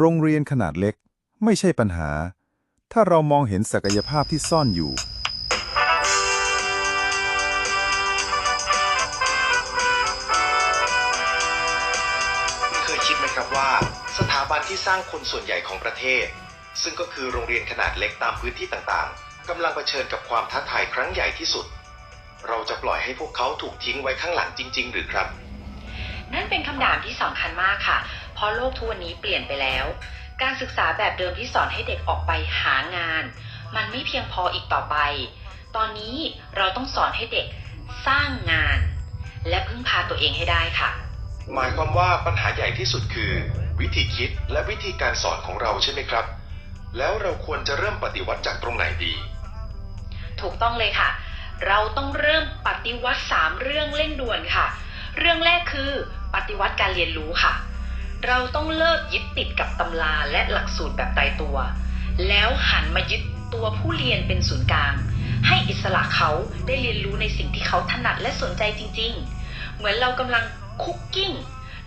โรงเรียนขนาดเล็ก ไม่ใช่ปัญหา ถ้าเรามองเห็นศักยภาพที่ซ่อนอยู่คุณเคยคิดไหมครับว่า สถาบันที่สร้างคนส่วนใหญ่ของประเทศ ซึ่งก็คือโรงเรียนขนาดเล็กตามพื้นที่ต่างๆกำลังเผชิญกับความท้าทายครั้งใหญ่ที่สุด เราจะปล่อยให้พวกเขาถูกทิ้งไว้ข้างหลังจริง ๆ หรือครับ นั่นเป็นคำถามที่สำคัญมากค่ะเพ ราะโลกทุกวันนี้เปลี่ยนไปแล้ว การศึกษาแบบเดิมที่สอนให้เด็กออกไปหางาน มันไม่เพียงพออีกต่อไป ตอนนี้เราต้องสอนให้เด็กสร้างงาน และพึ่งพาตัวเองให้ได้ค่ะ หมายความว่าปัญหาใหญ่ที่สุดคือ วิธีคิดและวิธีการสอนของเราใช่ไหมครับ แล้วเราควรจะเริ่มปฏิวัติจากตรงไหนดี ถูกต้องเลยค่ะ เราต้องเริ่มปฏิวัติ 3 เรื่องเร่งด่วนค่ะ เรื่องแรกคือ ปฏิวัติการเรียนรู้ค่ะ เราต้องเลิกยึดติดกับตำราและหลักสูตรแบบตายตัว แล้วหันมายึดตัวผู้เรียนเป็นศูนย์กลาง ให้อิสระเขาได้เรียนรู้ในสิ่งที่เขาถนัดและสนใจจริง ๆ เหมือนเรากำลังคุกกิ้ง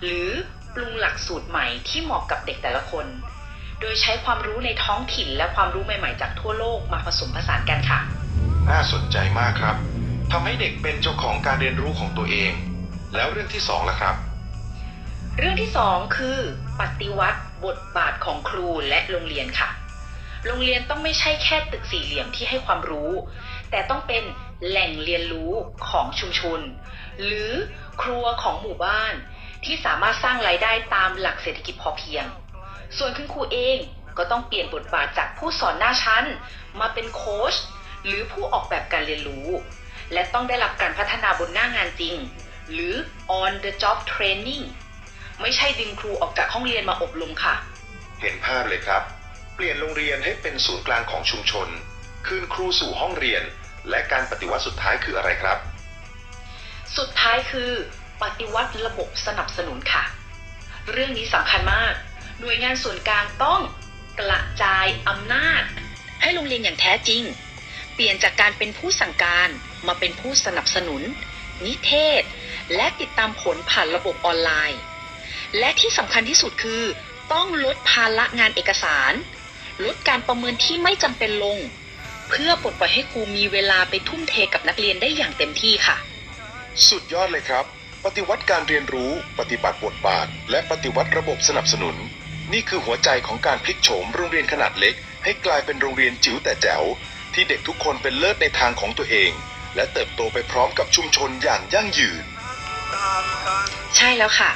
หรือปรุงหลักสูตรใหม่ที่เหมาะกับเด็กแต่ละคน โดยใช้ความรู้ในท้องถิ่นและความรู้ใหม่ๆจากทั่วโลกมาผสมผสานกันค่ะ น่าสนใจมากครับทำให้เด็กเป็นเจ้าของการเรียนรู้ของตัวเอง แล้วเรื่องที่สองล่ะครับ เรื่องที่สองคือ ปฏิวัติบทบาทของครูและโรงเรียนค่ะ โรงเรียนต้องไม่ใช่แค่ตึกสี่เหลี่ยมที่ให้ความรู้ แต่ต้องเป็นแหล่งเรียนรู้ของชุมชน หรือครัวของหมู่บ้านที่สามารถสร้างรายได้ตามหลักเศรษฐกิจพอเพียง ส่วนคุณครูเองก็ต้องเปลี่ยนบทบาทจากผู้สอนหน้าชั้น มาเป็นโค้ชหรือผู้ออกแบบการเรียนรู้ และต้องได้รับการพัฒนาบนหน้างานจริง หรือ on the job training ไม่ใช่ดึงครูออกจากห้องเรียนมาอบรมค่ะ เห็นภาพเลยครับ เปลี่ยนโรงเรียนให้เป็นศูนย์กลางของชุมชน คืนครูสู่ห้องเรียน และการปฏิวัติสุดท้ายคืออะไรครับ สุดท้ายคือ ปฏิวัติระบบสนับสนุนค่ะ เรื่องนี้สำคัญมาก หน่วยงานส่วนกลางต้องกระจายอำนาจ ให้โรงเรียนอย่างแท้จริง เปลี่ยนจากการเป็นผู้สั่งการมาเป็นผู้สนับสนุน นิเทศ และติดตามผลผ่านระบบออนไลน์ และที่สำคัญที่สุดคือ ต้องลดภาระงานเอกสาร ลดการประเมินที่ไม่จำเป็นลง เพื่อปลดปล่อยให้ครูมีเวลาไปทุ่มเทกับนักเรียนได้อย่างเต็มที่ค่ะ สุดยอดเลยครับ ปฏิวัติการเรียนรู้ ปฏิบัติบทบาท และปฏิวัติระบบสนับสนุน นี่คือหัวใจของการพลิกโฉมโรงเรียนขนาดเล็ก ให้กลายเป็นโรงเรียนจิ๋วแต่แจ๋วที่เด็กทุกคนเป็นเลิศในทางของตัวเอง และเติบโตไปพร้อมกับชุมชนอย่างยั่งยืน ใช่แล้วค่ะ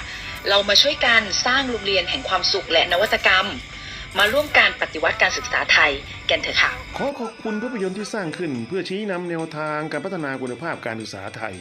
เรามาช่วยกันสร้างโรงเรียนแห่งความสุขและนวัตกรรม มาร่วมการปฏิวัติการศึกษาไทยกันเถอะค่ะ ขอขอบคุณภาพยนตร์ที่สร้างขึ้นเพื่อชี้นำแนวทางการพัฒนาคุณภาพการศึกษาไทย